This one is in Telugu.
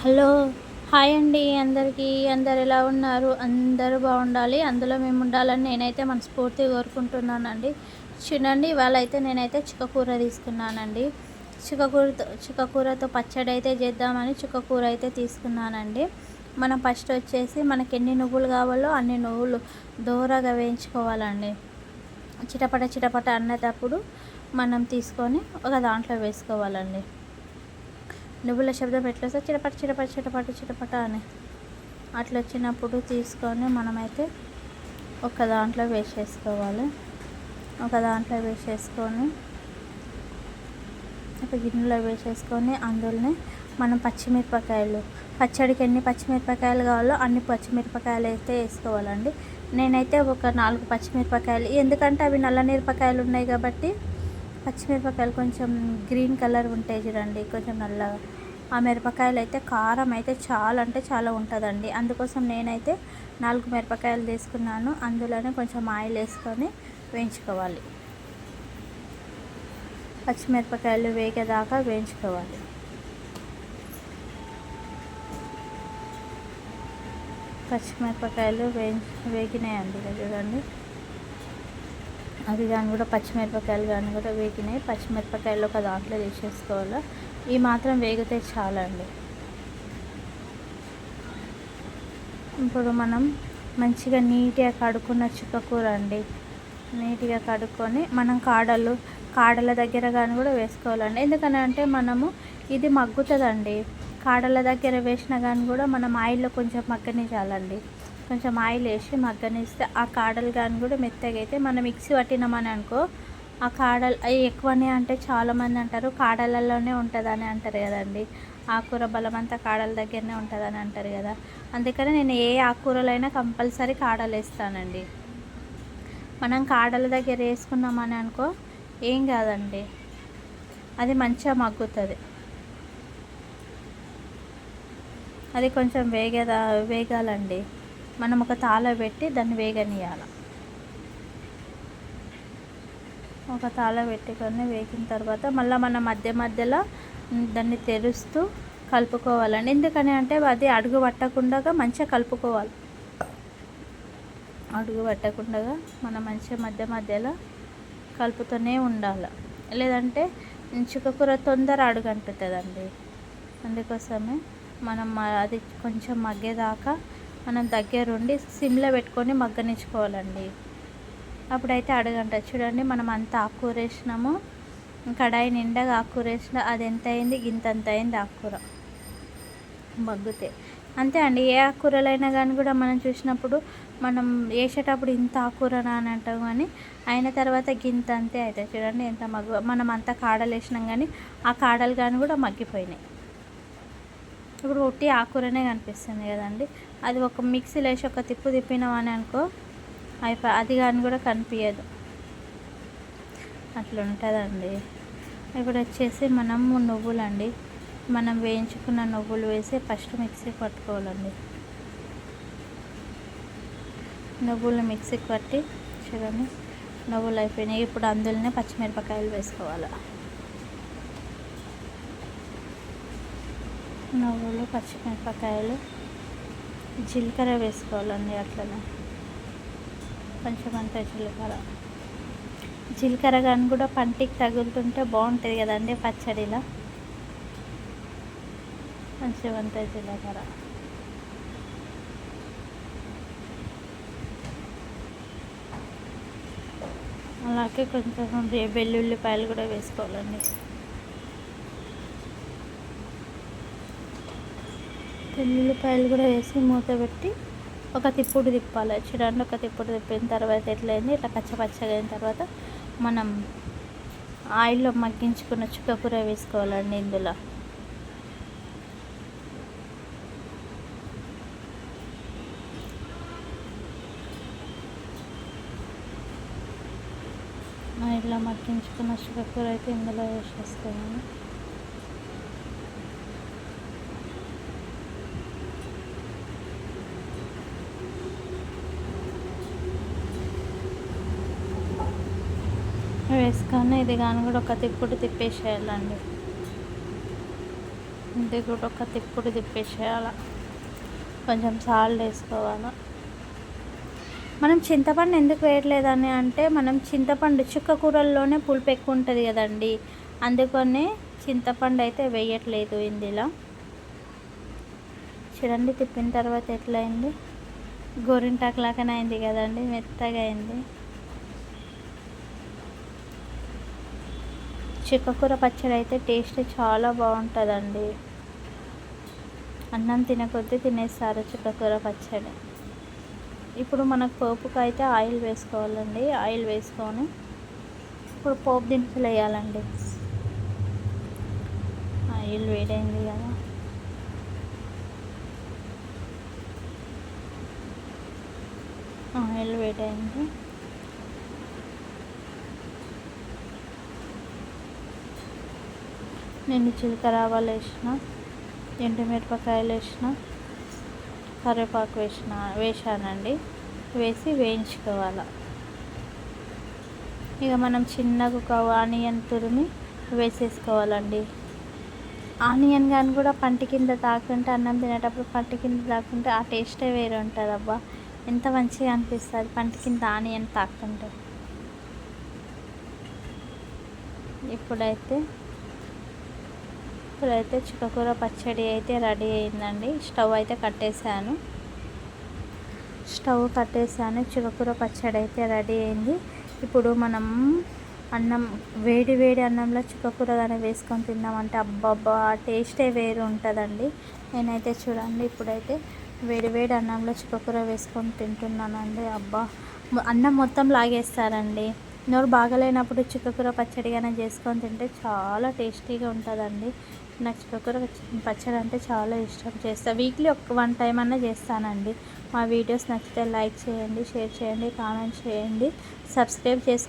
హలో హాయ్ అండి అందరికీ. అందరు ఎలా ఉన్నారు? అందరూ బాగుండాలి. అందులో మేము ఉండాలని నేనైతే మనస్ఫూర్తిగా కోరుకుంటున్నానండి. చూడండి ఇవాళ అయితే నేనైతే చిక్కకూర తీసుకున్నానండి. చిక్కకూరతో చిక్కకూరతో పచ్చడి అయితే చేద్దామని చిక్కకూర అయితే తీసుకున్నానండి. మనం ఫస్ట్ వచ్చేసి మనకి ఎన్ని నువ్వులు కావాలో అన్ని నువ్వులు దోరగా వేయించుకోవాలండి. చిటపట చిటపట అన్నటప్పుడు మనం తీసుకొని ఒక దాంట్లో వేసుకోవాలండి. నువ్వుల శబ్దం ఎట్లా వస్తే చిటపట చిటపట చిటపట చిటపట అని. అట్లా వచ్చినప్పుడు తీసుకొని మనమైతే ఒక దాంట్లో వేసేసుకోవాలి. ఒక దాంట్లో వేసేసుకొని ఒక గిన్నెలో వేసేసుకొని అందులోనే మనం పచ్చిమిరపకాయలు పచ్చడికి ఎన్ని పచ్చిమిరపకాయలు కావాలో అన్ని పచ్చిమిరపకాయలు అయితే వేసుకోవాలండి. నేనైతే ఒక నాలుగు పచ్చిమిరపకాయలు ఎందుకంటే అవి నల్ల మిరపకాయలు ఉన్నాయి కాబట్టి పచ్చిమిరపకాయలు కొంచెం గ్రీన్ కలర్ ఉంటాయి చూడండి కొంచెం నల్లగా ఆ మిరపకాయలు అయితే కారం అయితే చాలా అంటే చాలా ఉంటుందండి. అందుకోసం నేనైతే నాలుగు మిరపకాయలు తీసుకున్నాను. అందులోనే కొంచెం ఆయిల్ వేసుకొని వేయించుకోవాలి. పచ్చిమిరపకాయలు వేగేదాకా వేయించుకోవాలి. పచ్చిమిరపకాయలు వేయి వేగినాయండి చూడండి. అవి కానీ కూడా పచ్చిమిరపకాయలు కానీ కూడా వేగినాయి. పచ్చిమిరపకాయలు ఒక దాంట్లో తీసేసుకోవాలి. ఈ మాత్రం వేగితే చాలండి. ఇప్పుడు మనం మంచిగా నీట్గా కడుక్కున్న చుక్కకూర అండి. నీట్గా కడుక్కొని మనం కాడలు కాడల దగ్గర కానీ కూడా వేసుకోవాలండి. ఎందుకని అంటే మనము ఇది మగ్గుతుందండి. కాడల దగ్గర వేసినా కానీ కూడా మనం ఆయిల్లో కొంచెం మగ్గనిచ్చాలండి కొంచెం ఆయిల్ వేసి మగ్గనిస్తే ఆ కాడలు కానీ కూడా మెత్తగా అయితే మనం మిక్సీ పట్టినామని అనుకో ఆ కాడలు అవి ఎక్కువనే అంటే చాలామంది అంటారు కాడలలోనే ఉంటుందని అంటారు కదండి. ఆకుకూర బలమంతా కాడల దగ్గరనే ఉంటుందని అంటారు కదా. అందుకని నేను ఏ ఆకుకూరలైనా కంపల్సరీ కాడలు వేస్తానండి. మనం కాడల దగ్గర వేసుకున్నామని అనుకో ఏం కాదండి. అది మంచిగా మగ్గుతుంది. అది కొంచెం వేగదా వేగాలండి. మనం ఒక తాళ పెట్టి దాన్ని వేగనీయాలి ఒక తాళ పెట్టుకొని వేగిన తర్వాత మళ్ళీ మన మధ్య మధ్యలో దాన్ని తెరుస్తూ కలుపుకోవాలండి. ఎందుకని అంటే అది అడుగు పట్టకుండా మంచిగా కలుపుకోవాలి. అడుగు పట్టకుండా మనం మంచిగా మధ్య మధ్యలో కలుపుతూనే ఉండాలి. లేదంటే చుక్కకూర తొందర అడుగు అంటుతుందండి అందుకోసమే మనం అది కొంచెం మగ్గేదాకా మనం దగ్గరుండి సిమ్లో పెట్టుకొని మగ్గనించుకోవాలండి అప్పుడైతే అడగంట చూడండి మనం అంత ఆకుకూర వేసినాము కడాయి నిండగా ఆకుకూర వేసిన అది ఎంత అయింది ఇంత అంత అయింది ఆకుకూర మగ్గుతే. అంతే అండి. ఏ ఆకుకూరలైనా కానీ కూడా మనం చూసినప్పుడు మనం వేసేటప్పుడు ఇంత ఆకుకూరనా అని అంటాం కానీ అయిన తర్వాత గింత అంతే అవుతాయి చూడండి ఎంత మగ్గు. మనం అంత కాడలు వేసినాం కానీ ఆ కాడలు కానీ కూడా మగ్గిపోయినాయి. ఇప్పుడు ఒట్టి ఆకురనే కనిపిస్తుంది కదండి. అది ఒక మిక్సీలో వేసి ఒక తిప్పు తిప్పినామని అనుకో అయిపో అది కానీ కూడా కనిపించదు అట్లా ఉంటుందండి. ఇప్పుడు వచ్చేసి మనం నువ్వులండి. మనం వేయించుకున్న నువ్వులు వేసి ఫస్ట్ మిక్సీ పట్టుకోవాలండి. నువ్వులు మిక్సీకి పట్టి చూడండి. నువ్వులు అయిపోయినాయి. ఇప్పుడు అందులోనే పచ్చిమిరపకాయలు వేసుకోవాలి. నువ్వులు పచ్చిమిరపకాయలు జీలకర్ర వేసుకోవాలండి అట్లనే. కొంచెం అంత జీలకర్ర. జీలకర్ర కానీ కూడా పంటికి తగులుతుంటే బాగుంటుంది కదండి పచ్చడిలో. కొంచెం అంత జీలకర్ర. అలాగే కొంచెం వెల్లుల్లిపాయలు కూడా వేసుకోవాలండి. వెల్లుల్లిపాయలు కూడా వేసి మూత పెట్టి ఒక తిప్పుడు తిప్పాలి. చూడండి ఒక తిప్పుడు తిప్పిన తర్వాత ఎట్లయింది? ఇట్లా పచ్చపచ్చగా అయిన తర్వాత మనం ఆయిల్లో మగ్గించుకున్న చుక్కకూర వేసుకోవాలండి ఇందులో. ఆయిల్లో మగ్గించుకున్న చుక్కకూర అయితే ఇందులో వేసేసుకోవాలి వేసుకొని ఇది కానీ కూడా ఒక తిప్పుడు తిప్పేసేయాలండి. ఇది కూడా ఒక తిప్పుడు తిప్పేసేయాల. కొంచెం సాల్ట్ వేసుకోవాలి. మనం చింతపండు ఎందుకు వేయట్లేదని అంటే మనం చింతపండు చుక్క కూరల్లోనే పులుపు ఎక్కువ ఉంటుంది కదండి. అందుకనే చింతపండు అయితే వేయట్లేదు ఇందులో. చూడండి తిప్పిన తర్వాత ఎట్లయింది? గోరింటాకు లాగానే అయింది కదండి మెత్తగా అయింది. చిక్కకూర పచ్చడి అయితే టేస్ట్ చాలా బాగుంటుందండి. అన్నం తినకొద్దీ తినేస్తారు చిక్కకూర పచ్చడి. ఇప్పుడు మనకు పోపుకి అయితే ఆయిల్ వేసుకోవాలండి. ఆయిల్ వేసుకొని ఇప్పుడు పోపు దినుసులు వేయాలండి. ఆయిల్ వేడైంది కదా. ఆయిల్ వేడైంది. నేను జీలకర్ర ఆవాలు వేసిన ఎండుమిరపకాయలు వేసిన కరివేపాకు వేసిన వేసానండి వేసి వేయించుకోవాలి. ఇక మనం చిన్నగా ఒక ఆనియన్ తురిమి వేసేసుకోవాలండి. ఆనియన్ కానీ కూడా పంటి కింద తాకుంటే అన్నం తినేటప్పుడు పంటి కింద తాకుంటే ఆ టేస్టే వేరే ఉంటుంది అబ్బా ఎంత మంచిగా అనిపిస్తుంది పంటి కింద ఆనియన్ తాకుంటే ఇప్పుడైతే ఇప్పుడైతే చుక్కకూర పచ్చడి అయితే రెడీ అయిందండి. స్టవ్ అయితే కట్టేశాను. స్టవ్ కట్టేసాను చుక్కకూర పచ్చడి అయితే రెడీ అయింది. ఇప్పుడు మనం అన్నం వేడి వేడి అన్నంలో చుక్కకూర కానీ వేసుకొని తిన్నామంటే అబ్బబ్బా టేస్టే వేరు ఉంటుందండి. నేనైతే చూడండి ఇప్పుడైతే వేడి వేడి అన్నంలో చుక్కకూర వేసుకొని తింటున్నానండి. అబ్బా అన్నం మొత్తం లాగేస్తారండి. నోరు బాగలేనప్పుడు చిక్కకూర పచ్చడి కానీ చేసుకొని తింటే చాలా టేస్టీగా ఉంటుందండి. నాకు చిక్కకూర పచ్చడి అంటే చాలా ఇష్టం. చేస్తా. వీక్లీ ఒక వన్ టైం అన్నా చేస్తానండి. మా వీడియోస్ నచ్చితే లైక్ చేయండి షేర్ చేయండి కామెంట్ చేయండి. సబ్స్క్రైబ్ చేసుకోండి